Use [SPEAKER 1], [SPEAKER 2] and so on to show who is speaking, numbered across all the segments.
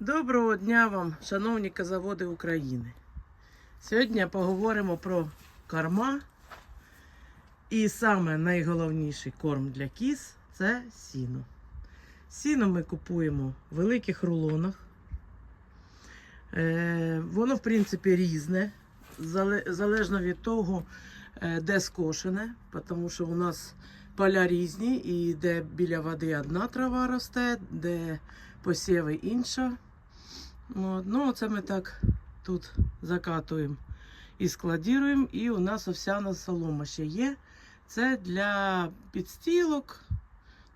[SPEAKER 1] Доброго дня вам, шановні казаводи України. Сьогодні поговоримо про корма. І саме найголовніший корм для кіз це сіно. Сіно ми купуємо в великих рулонах. Е, воно, в принципі, різне, залежно від того, е, де скошене, тому що у нас поля різні, і де біля води одна трава росте, де посіви інша. От, ну, це ми так тут закатуємо і складіруємо. І у нас овсяна солома ще є. Це для підстілок,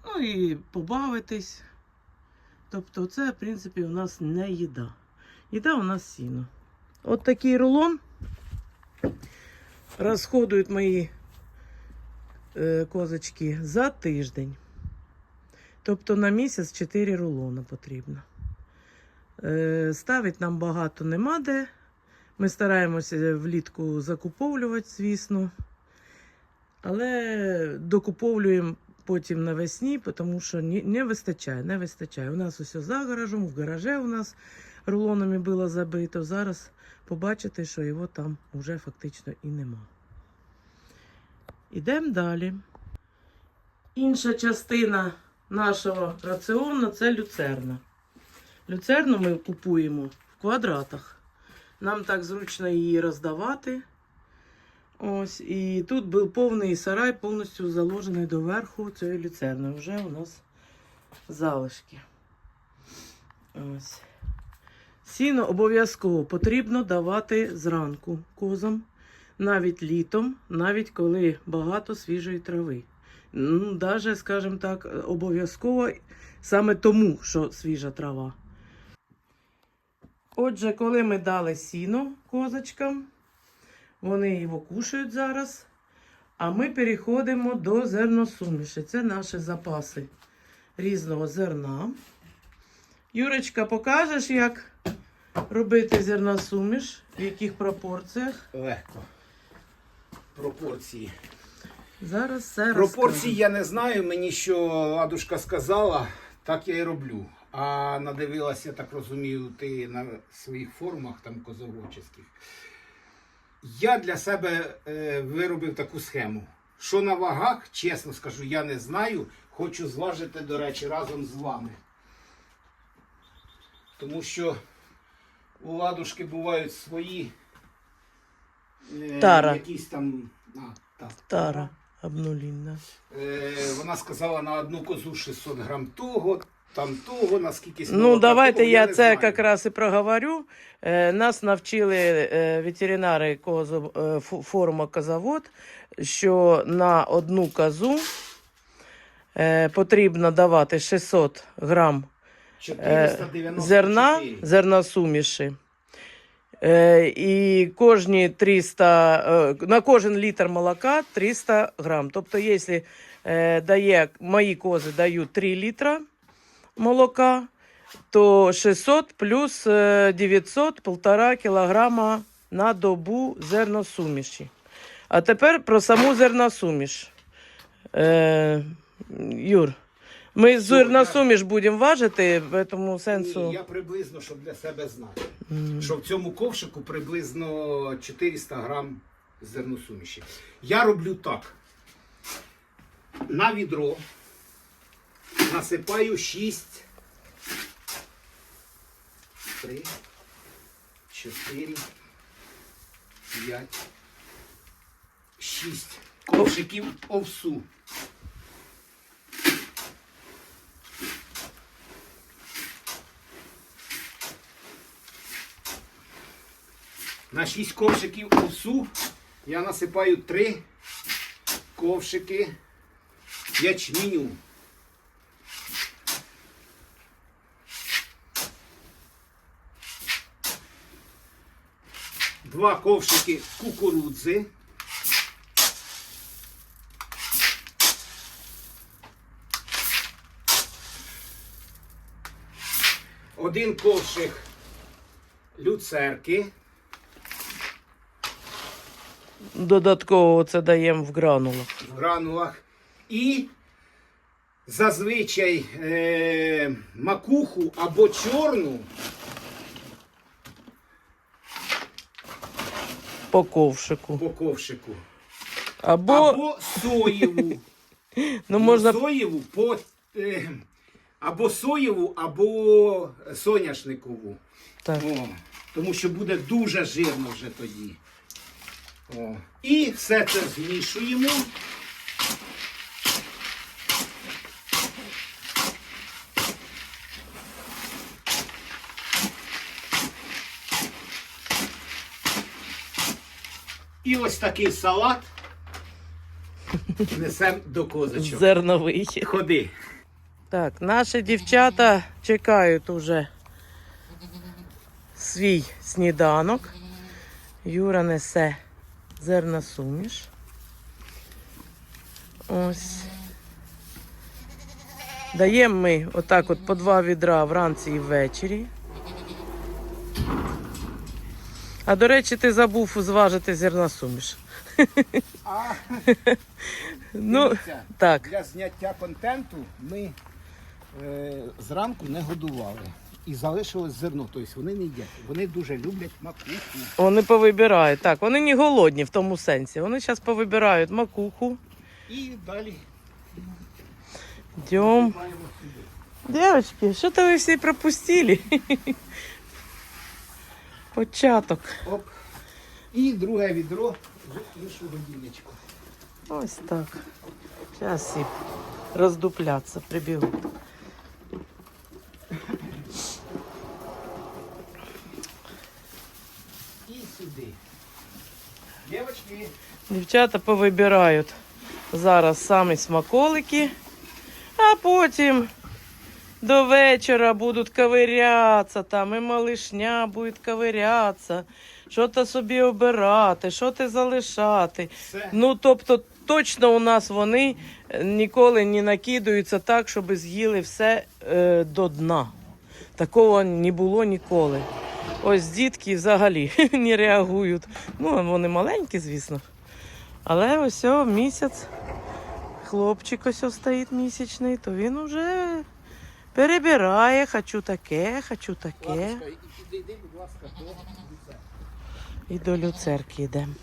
[SPEAKER 1] ну і побавитись. Тобто, це, в принципі, у нас не їда. Їда у нас сіно. От такий рулон розходують мої е, козочки за тиждень. Тобто на місяць 4 рулона потрібно. Е, Ставить нам багато нема де. Ми стараємося влітку закуповлювати, звісно. Але докуповлюємо потім навесні, тому що не вистачає, не вистачає. У нас усе за гаражом, в гараже у нас рулонами було забито. Зараз побачите, що його там вже фактично і нема. Ідемо далі. Інша частина нашого раціону це люцерна. Люцерну ми купуємо в квадратах. Нам так зручно її роздавати. Ось, і тут був повний сарай, повністю заложений доверху цієї люцерни. Вже у нас залишки. Ось. Сіно обов'язково потрібно давати зранку козам, навіть літом, навіть коли багато свіжої трави. Ну, даже, скажімо так, обов'язково саме тому, що свіжа трава. Отже, коли ми дали сіно козочкам, вони його кушають зараз. А ми переходимо до зерносуміші. Це наші запаси різного зерна. Юрочка, покажеш, як робити зерносуміш, в яких пропорціях?
[SPEAKER 2] Легко. Пропорції.
[SPEAKER 1] Зараз все
[SPEAKER 2] Пропорції я не знаю. Мені що ладушка сказала, так я і роблю. А надивилася, я так розумію, ти на своїх формах там козовочих. Я для себе е, виробив таку схему. Що на вагах, чесно скажу, я не знаю. Хочу зважити, до речі, разом з вами. Тому що у ладушки бувають свої е,
[SPEAKER 1] Тара.
[SPEAKER 2] якісь там. А, так,
[SPEAKER 1] Тара обнулінна.
[SPEAKER 2] Е, вона сказала на одну козу 600 грам того, там того, наскільки
[SPEAKER 1] Ну, давайте я
[SPEAKER 2] не
[SPEAKER 1] це якраз і проговорю. Е, Нас навчили е, ветеринари козу, е, форуму Козавод, що на одну козу потрібно давати 600 грам е,
[SPEAKER 2] 494.
[SPEAKER 1] зерна, зерносуміші. І кожні 300, е, на кожен літр молока 300 грам. Тобто, якщо дає, мої кози дають 3 літра молока, то 600 плюс е, 900, полтора кілограма на добу зерносуміші. А тепер про саму зерносуміш. Е, Юр, ми зерносуміш будемо важити, в цьому сенсу.
[SPEAKER 2] Ні, я приблизно, щоб для себе знати,
[SPEAKER 1] М.
[SPEAKER 2] що в цьому ковшику приблизно 400 грам зерносуміші. Я роблю так. На відро насипаю 6, 3, 4, 5, 6 ковшиків овсу. На 6 ковшиків овсу я насипаю 3 ковшики ячменю. два ковшики кукурудзи. Один ковшик люцерки.
[SPEAKER 1] Додатково це даємо в гранулах.
[SPEAKER 2] В гранулах. І зазвичай е- макуху або чорну
[SPEAKER 1] По ковшику.
[SPEAKER 2] по ковшику,
[SPEAKER 1] Або,
[SPEAKER 2] або соєву.
[SPEAKER 1] ну можна
[SPEAKER 2] соєву по, е, або соєву, або соняшникову.
[SPEAKER 1] так.
[SPEAKER 2] О, тому що буде дуже жирно вже тоді. О. І все це змішуємо. І ось такий салат несемо до козочок.
[SPEAKER 1] зерновий.
[SPEAKER 2] Ходи.
[SPEAKER 1] Так, наші дівчата чекають уже свій сніданок. Юра несе зерносуміш. Ось. Даємо ми отак от по два відра вранці і ввечері. А до речі, ти забув зважити зерносуміш.
[SPEAKER 2] А,
[SPEAKER 1] Ну, так.
[SPEAKER 2] Для зняття контенту ми е, зранку не годували. І залишилось зерно, тобто вони не їдять. Вони дуже люблять макуху.
[SPEAKER 1] Вони повибирають. Так, вони не голодні в тому сенсі. Вони зараз повибирають макуху.
[SPEAKER 2] І далі сюди.
[SPEAKER 1] Девочки, что-то вы все пропустили. Початок.
[SPEAKER 2] Оп. І друге відро в іншу годівничку.
[SPEAKER 1] Ось так. Зараз всі роздупляться, прибігуть.
[SPEAKER 2] І сюди. Дівчатки,
[SPEAKER 1] Дівчата повибирають зараз самі смаколики, а потім до вечора будуть ковирятися, там і малишня буде ковирятися, що то собі обирати, що ти залишати.
[SPEAKER 2] все.
[SPEAKER 1] Ну, тобто, точно у нас вони е, ніколи не накидаються так, щоб з'їли все е, до дна. Такого не було ніколи. Ось дітки взагалі не реагують. Ну, вони маленькі, звісно. Але ось о, місяць, хлопчик ось стоїть місячний, то він уже перебирає, хочу таке, хочу таке.
[SPEAKER 2] І до
[SPEAKER 1] люцерки йдемо.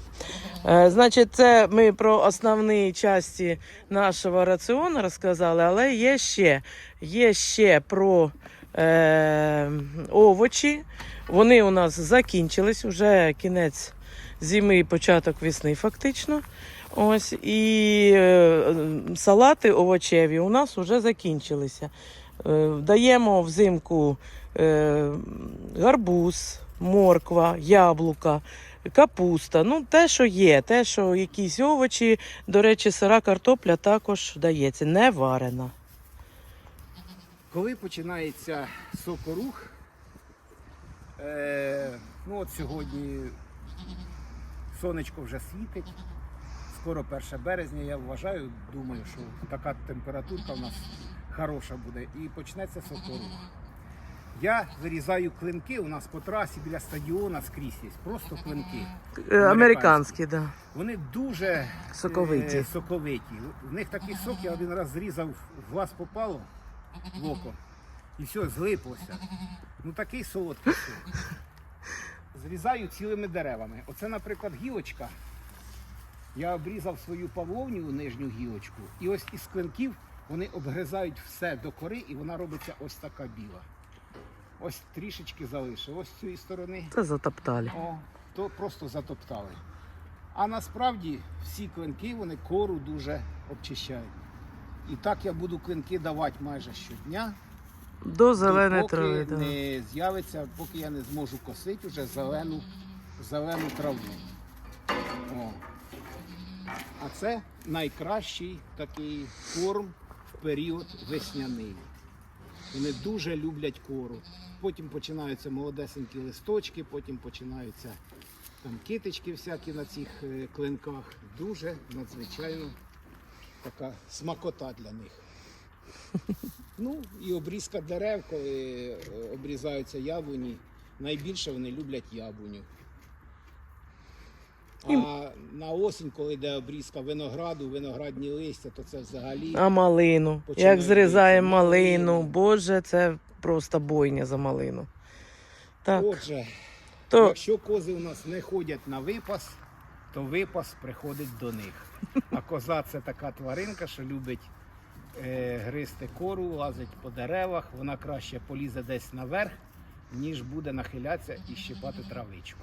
[SPEAKER 1] Е, значить, це ми про основні часті нашого раціону розказали, але є ще, є ще про е, овочі. Вони у нас закінчились, вже кінець зими і початок весни, фактично. Ось і е, салати овочеві у нас вже закінчилися. Е, даємо взимку е, гарбуз, морква, яблука, капуста. Ну, те, що є, те, що якісь овочі. До речі, сира картопля також дається, не варена.
[SPEAKER 2] Коли починається сокорух, е, ну от сьогодні сонечко вже світить, скоро 1 березня, я вважаю, думаю, що така температурка в нас хороша буде і почнеться сокорух. Я вирізаю клинки у нас по трасі біля стадіона скрізь є, просто клинки.
[SPEAKER 1] Е, Американські, так. Да.
[SPEAKER 2] Вони дуже
[SPEAKER 1] Соковиті.
[SPEAKER 2] е, соковиті. В них такий сок, я один раз зрізав, в глаз попало в око. І все, злиплося. Ну такий солодкий сок. Зрізаю цілими деревами. Оце, наприклад, гілочка. Я обрізав свою павловню нижню гілочку, і ось із клинків вони обгризають все до кори, і вона робиться ось така біла. Ось трішечки залишив. Ось з цієї сторони.
[SPEAKER 1] Це затоптали.
[SPEAKER 2] О, то просто затоптали. А насправді всі клинки вони кору дуже обчищають. І так я буду клинки давати майже щодня,
[SPEAKER 1] До зеленої
[SPEAKER 2] поки
[SPEAKER 1] трави. Да.
[SPEAKER 2] не з'явиться, поки я не зможу косити вже зелену, зелену траву. О. А це найкращий такий корм період весняний. Вони дуже люблять кору. Потім починаються молодесенькі листочки, потім починаються там китички всякі на цих е, клинках. Дуже надзвичайно така смакота для них. Ну і обрізка дерев, коли е, обрізаються яблуні. Найбільше вони люблять яблуню. А на осінь, коли йде обрізка винограду, виноградні листя, то це взагалі.
[SPEAKER 1] А малину.
[SPEAKER 2] Починає
[SPEAKER 1] Як зрізаємо малину,
[SPEAKER 2] малину.
[SPEAKER 1] боже, це просто бойня за малину. Так,
[SPEAKER 2] Отже,
[SPEAKER 1] то
[SPEAKER 2] якщо кози у нас не ходять на випас, то випас приходить до них. А коза це така тваринка, що любить е, гризти кору, лазить по деревах, вона краще полізе десь наверх, ніж буде нахилятися і щипати травичку.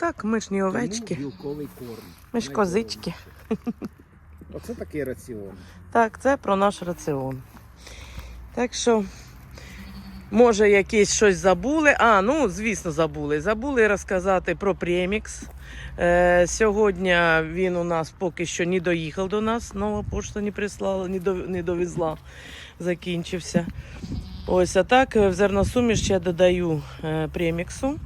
[SPEAKER 1] Так, ми ж не овечки.
[SPEAKER 2] Тому білковий корм.
[SPEAKER 1] Ми ж козички.
[SPEAKER 2] Оце такий раціон.
[SPEAKER 1] Так, це про наш раціон. Так що, може, якесь щось забули. А, ну, звісно, забули. Забули розказати про премікс. Е, сьогодні він у нас поки що не доїхав до нас. Нова пошта не прислала, не, до, не довезла. Закінчився. Ось, а так в зерносуміш ще додаю е, преміксу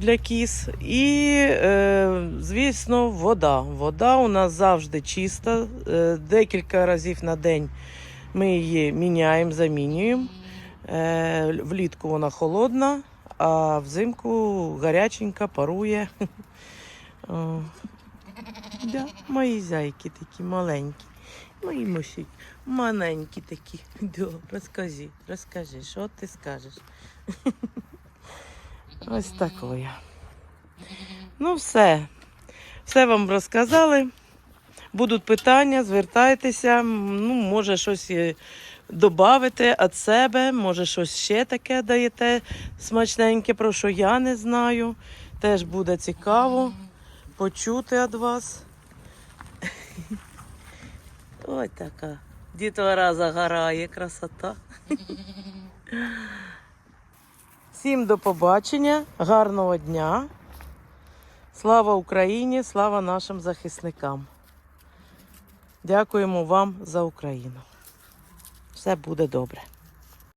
[SPEAKER 1] для кіз. І, е, звісно, вода. Вода у нас завжди чиста. Е, декілька разів на день ми її міняємо, замінюємо. Е, влітку вона холодна, а взимку гаряченька, парує. Да, мої зайки такі маленькі. Мої мусі, маленькі такі. Да, розкажи, розкажи, що ти скажеш? Ось такое. Ну, все. Все вам розказали. Будуть питання, звертайтеся. Ну, може, щось додавите від себе, може, щось ще таке даєте смачненьке, про що я не знаю. Теж буде цікаво почути від вас. Ой, така. Дітвора загорає, красота. Всім до побачення, гарного дня. Слава Україні, слава нашим захисникам. Дякуємо вам за Україну. Все буде добре.